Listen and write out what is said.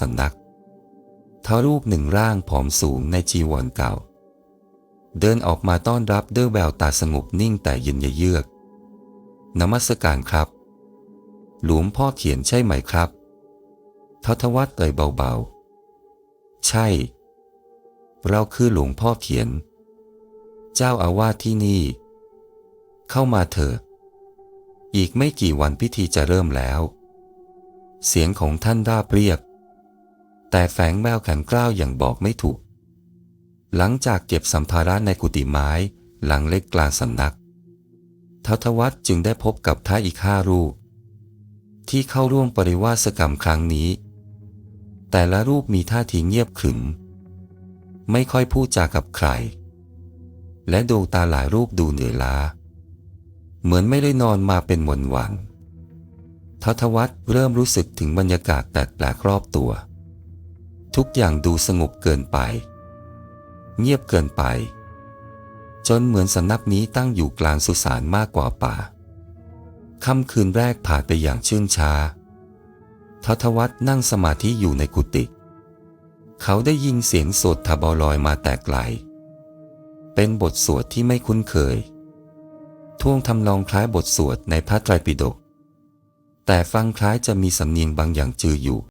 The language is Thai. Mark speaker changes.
Speaker 1: สำนักทารูปหนึ่งร่างผอมสูงในจีวรเก่า เดินออกมาต้อนรับด้วยแววตาสงบนิ่งแต่เย็นเยือก นมัสการครับ หลวงพ่อเขียนใช่ไหมครับทศวัฒน์เอ่ยเบาๆ ใช่ เราคือหลวงพ่อเขียน เจ้าอาวาสที่นี่ เข้ามาเถอะ อีกไม่กี่วันพิธีจะเริ่มแล้ว เสียงของท่านราบเรียบ แต่แฝงแววแข็งกร้าวอย่างบอกไม่ถูก หลังจากเก็บสัมภาระในกุฏิไม้หลังเล็กกลางสำนักทศวัฒน์จึงได้พบกับท้าอีกห้ารูป ที่เข้าร่วมปริวาสกรรมครั้งนี้ แต่ละรูปมีท่าทีเงียบขรึม ไม่ค่อยพูดจากับใคร และดวงตาหลายรูปดูเหนื่อยล้า เหมือนไม่ได้นอนมาเป็นวันวันทศวัฒน์เริ่มรู้สึกถึงบรรยากาศแปลกๆรอบตัว ทุกอย่างดูสงบเกินไป เงียบเกินไป จนเหมือนสำนักนี้ตั้งอยู่กลางสุสานมากกว่าป่าค่ำคืนแรกผ่านไปอย่างชื่นช้าทศวัฒน์นั่งสมาธิอยู่ในกุฏิเขาได้ยินเสียงสวดทบลอยมาแต่ไกล เป็นบทสวดที่ไม่คุ้นเคย ท่วงทำนองคล้ายบทสวดในพระไตรปิฎกแต่ฟังคล้ายจะมีสำเนียงบางอย่างจืออยู่